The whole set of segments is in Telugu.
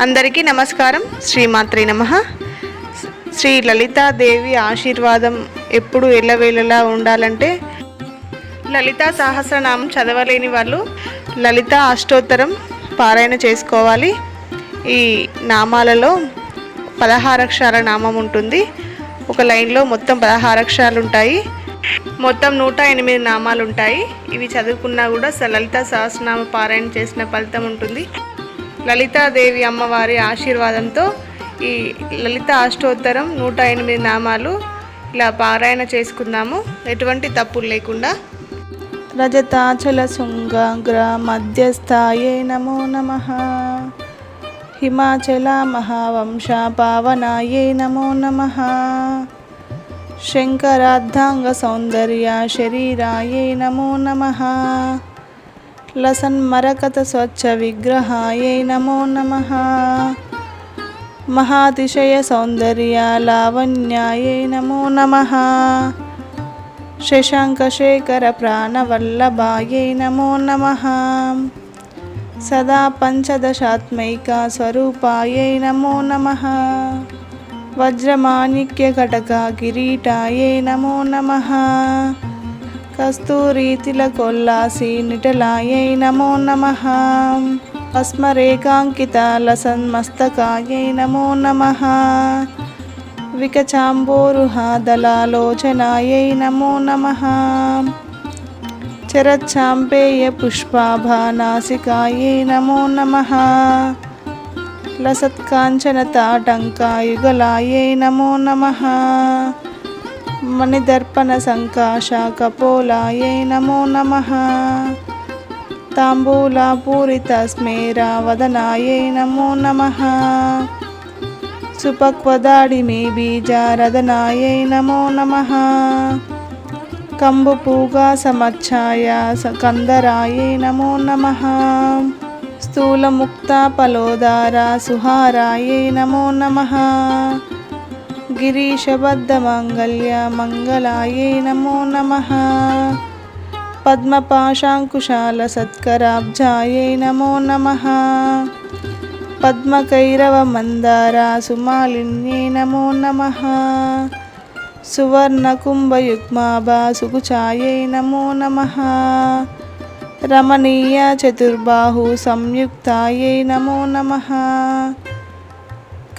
అందరికీ నమస్కారం. శ్రీమాత్రి నమ. శ్రీ లలితాదేవి ఆశీర్వాదం ఎప్పుడు ఎల్లవేళలా ఉండాలంటే లలితా సహస్రనామం చదవలేని వాళ్ళు లలిత అష్టోత్తరం పారాయణ చేసుకోవాలి. ఈ నామాలలో పదహారక్షరాల నామం ఉంటుంది. ఒక లైన్లో మొత్తం పదహారక్షరాలు ఉంటాయి మొత్తం నూట ఎనిమిది నామాలు ఉంటాయి ఇవి చదువుకున్నా కూడా స- లలిత సహస్రనామ పారాయణ చేసిన ఫలితం ఉంటుంది. లలితాదేవి అమ్మవారి ఆశీర్వాదంతో ఈ లలిత అష్టోత్తరం నూట ఎనిమిది నామాలు ఇలా పారాయణ చేసుకుందాము. ఎటువంటి తప్పులు లేకుండా. రజతాచల శృంగాగ్ర మధ్యస్థాయే నమో నమ. హిమాచల మహావంశ పావనాయే నమో నమ. శంకరార్ధాంగ సౌందర్య శరీరాయే నమో నమ. లసన్మరకత స్వచ్ఛ విగ్రహాయే నమో నమ. మహాతిశయ సౌందర్య లావణ్యాయే నమో నమ. శశాంకశేఖర ప్రాణవల్లభాయే నమో నమ. సదా పంచదశాత్మైక స్వరూపాయే నమో నమ. వజ్రమాణిక్యఘటక కిరీటాయే నమో నమ. కస్తూరీతిలకొల్లాసి నిటలాయై నమో నమ. భస్మరేకాంకిత లసన్మస్తకాయై నమో నమ. వికచాంబోరుహాదలాలోచనాయై నమో నమ. చరచ్చాంపేయ పుష్పాభానాసికాయై నమో నమ. లసత్కాంచనతాటంకాయుగలాయై నమో నమ. మణిదర్పణ సంకాశ కపోలాయై నమో నమ తాంబూలాపూరిత స్మేరావదనాయై నమో నమ సుపక్వదాడిమే బీజారదనాయే నమో నమ కంబుపూగా సమచ్ఛాయ కందరాయే నమో నమ స్థూలముక్త స్థూలముక్తాపలోదార సుహారాయై నమో నమ గిరీశబద్ధమాంగళ్య మంగళాయే నమో నమ పద్మపాశాంకుశాల సత్కరాబ్జాయై నమో నమ పద్మకైరవ మందార సుమాలిన్యే నమో నమ సువర్ణకుంభయుగ్మాభా సుకుచాయై నమో నమ రమణీయ చతుర్బాహు సంయుక్తాయై నమో నమ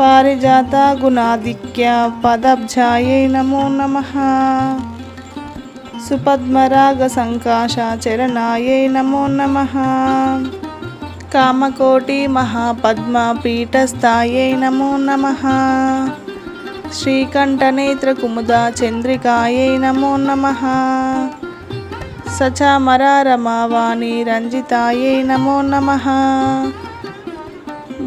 పారిజాత గుణాధిక్య పదబ్జాయై నమో నమ. సుపద్మరాగ సంకాశ చరణాయై నమో నమ. కామకోటి మహాపద్మ పీఠస్థాయై నమో నమ. శ్రీకంఠనేత్ర కుముద చంద్రికాయై నమో నమ. సచామరారమావాణి రంజితాయై నమో నమ.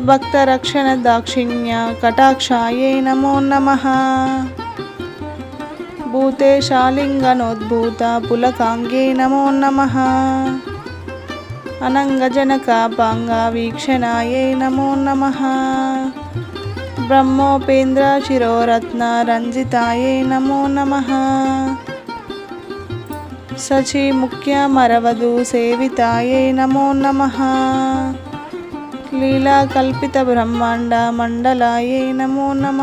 భక్తరక్షణ దాక్షిణ్య కటాక్షాయై నమో నమ భూతేశాలింగనోద్భూత పులకాంగ్యై నమో నమ అనంగజనకాపాంగ వీక్షణాయై నమో నమ బ్రహ్మోపేంద్ర శిరోరత్న రంజితాయై నమో నమ నమో నమ బ్రహ్మాండ మండలాయై నమో నమ.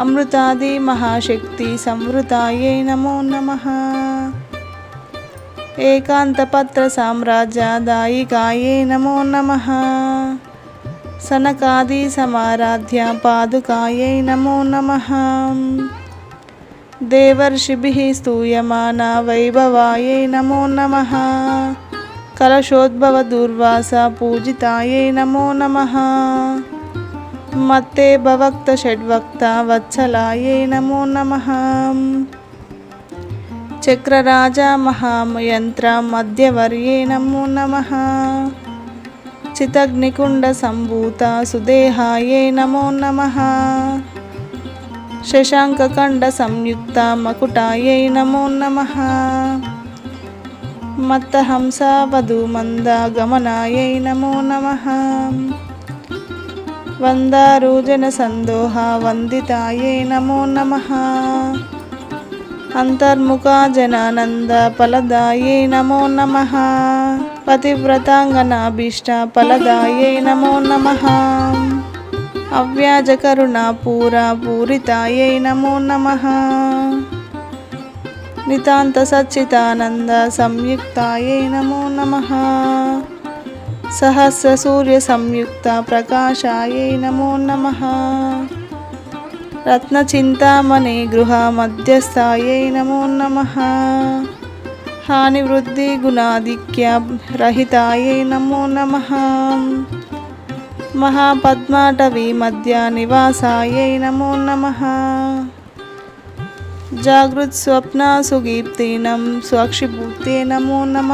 అమృతాది మహాశక్తి సంవృతాయై నమో నమ. ఏకాంతపత్ర సామ్రాజ్యాదాయికాయే నమో నమ. సనకాది సమారాధ్య పాదుకాయై నమో నమ. దేవర్షిభి స్తూయమానా వైభవాయై నమో నమ. కలశోద్భవ దుర్వాస పూజితాయే నమో నమ మత్తే భవక్త షడ్వక్త వత్సలాయే నమో నమ చక్రరాజ మహామయంత్ర మధ్యవర్యే నమో నమ చితగ్నికుండ సంభూత సుదేహాయే నమో నమ శశాంకకండ సంయుక్త మకుటాయై నమో నమ మత్తహంస వధూమంద గమనాయై నమో నమ వందారూజన సందోహ వందితాయే నమో నమ అంతర్ముఖా జనానంద ఫలదాయే నమో నమ పతివ్రతాంగనాభీష్ట ఫలదాయే నమో నమ అవ్యాజకరుణ పూరా పూరితాయై నమో నమ నితాంత సచ్చితానంద సంయుక్తాయై నమో నమ సహస్ర సూర్య సంయుక్త ప్రకాశాయై నమో నమ రత్నచింతామణి గృహ మధ్యస్థాయై నమో నమ హానివృద్ధి గుణాధిక్య రహితాయై నమో నమ మహాపద్మాటవి మధ్య నివాసాయై నమో నమ జాగృత్ స్వప్న సుగీప్తీనం స్వక్షిభూతే నమో నమ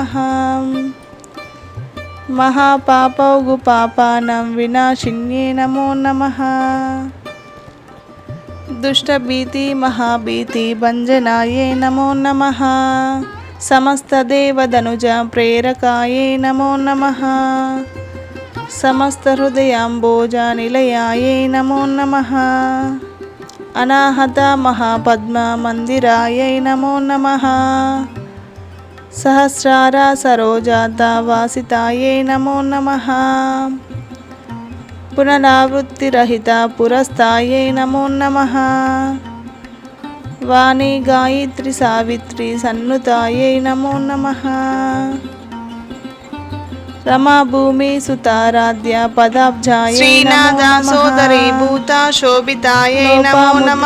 మహాపాపౌగు పాపానం వినాశిన్యే నమో నమ దుష్టభీతి మహాభీతి భంజనాయే నమో నమ సమస్తదేవదనుజ ప్రేరకాయే నమో నమ సమస్తహృదయాంబోజ నిలయాయే నమో నమ అనాహత మహాపద్మ మందిరాయై నమో నమ. సహస్రార సరోజాత వాసితాయే నమో నమ. పునరావృత్తిరహిత పురస్థాయై నమో నమ. వాణి గాయత్రి సావిత్రి సన్నుతాయై నమో నమ. రమాభూమి సుతారాధ్య పదాబ్జాయే శ్రీనాథ సోదరి భూత శోభితాయై నమో నమ.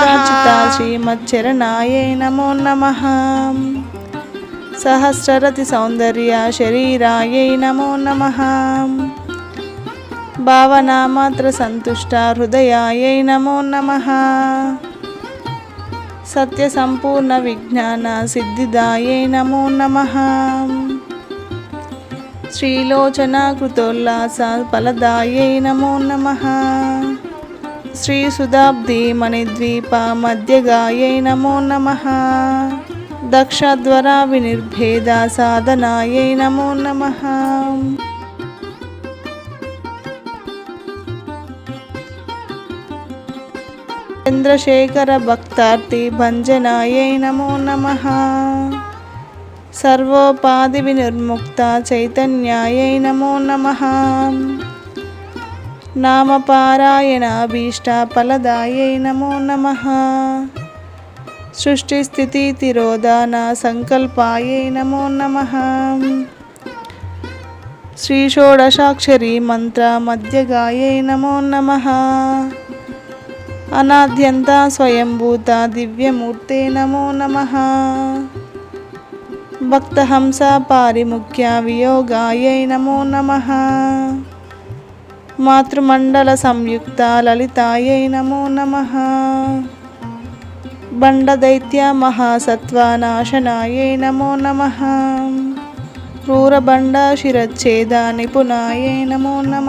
శ్రీమచ్చరణాయే నమో నమ. సహస్రరతి సౌందర్య శరీరాయై నమో నమ. భావనామాత్ర సంతుష్ట హృదయాయై నమో నమ. సత్య సంపూర్ణ విజ్ఞాన సిద్ధిదాయై నమో నమ. శ్రీలోచనాకృతోల్లాస ఫలదాయే నమో నమ. శ్రీ సుధాబ్ది మణిద్వీప మధ్యగాయే నమో నమ. దక్షద్వర వినిర్భేద సాధనాయే నమో నమ. చంద్రశేఖర భక్తార్థి భంజనాయై నమో నమ. సర్వోపాధి వినిర్ముక్త చైతన్యాయై నమో నమ. నామపారాయణాభీష్ట ఫలదాయై నమో నమ. సృష్టిస్థితి తిరోధాన సంకల్పాయై నమో నమ. శ్రీ షోడశాక్షరి మంత్ర మధ్యగాయై నమో నమ. అనాద్యంత స్వయంభూత దివ్యమూర్తే నమో నమ. భక్తహంస పారిముఖ్య వియోగాయై నమో నమ మాతృమండల సంయుక్త లలితాయై నమో నమ బండదైత్య మహాసత్వనాశనాయై నమో నమ క్రూరబండ శిరచ్ఛేద నిపుణాయై నమో నమ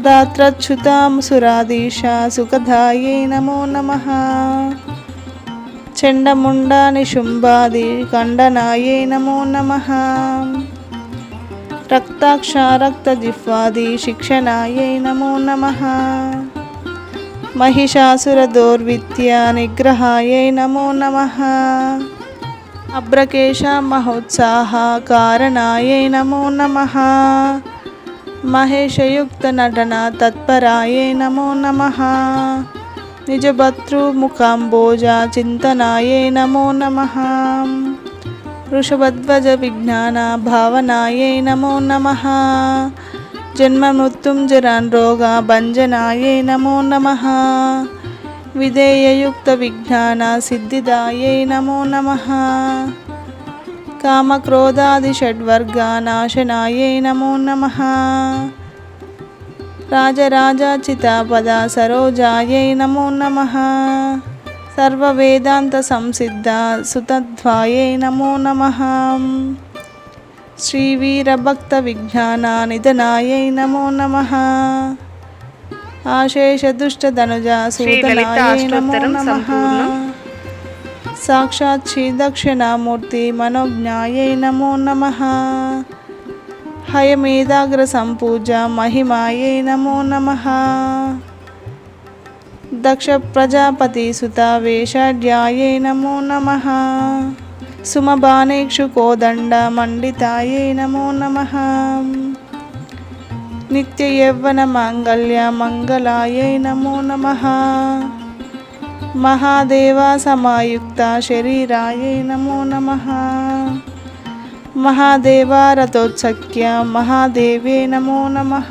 దాత్రచ్యుతాం సురాధీశ సుఖదాయై నమో నమ చండముండ శుంభాది ఖండనాయే నమో నమ. రక్తాక్షారక్తజిహ్వాది శిక్షణాయై నమో నమ. మహిషాసుర దౌర్విత్య నిగ్రహాయై నమో నమ. అబ్రకేశ మహోత్సాహ కారణాయై నమో నమ. మహేషయుక్త నటన తత్పరాయే నమో నమ. నిజభర్తృముఖాంబోజ చింతనాయే నమో నమ వృషభధ్వజ విజ్ఞాన భావనాయే నమో నమ జన్మమృత్యుంజరాన్ రోగ భంజనాయే నమో నమ విధేయయుక్త విజ్ఞాన సిద్ధిదాయే నమో నమ కామక్రోధాది షడ్వర్గ నాశనాయే నమో నమ రాజరాజాచితాపద సరోజాయై నమో నమ. సర్వేదాంత సంసిద్ధ సుతద్వాయై నమో నమ. శ్రీవీరభక్త విజ్ఞాన నిధనాయై నమో. నమ ఆశేషదుష్టధనుజాసూతనాయై నమో. నమ సాక్షాత్ శ్రీదక్షిణామూర్తి మనోజ్ఞాయై నమో నమ. హయమేదాగ్ర సంపూజ మహిమాయే నమో నమ. దక్ష ప్రజాపతిసుత వేషాఢ్యాయే నమో నమ. సుమబాణేక్షు కోదండ మండితాయే నమో నమ. నిత్య యవ్వన మాంగళ్య మంగళాయై నమో నమ. మహాదేవా సమాయుక్త శరీరాయై నమో నమ. महादेवारथोत्सख्य महादेवे नमो नमः।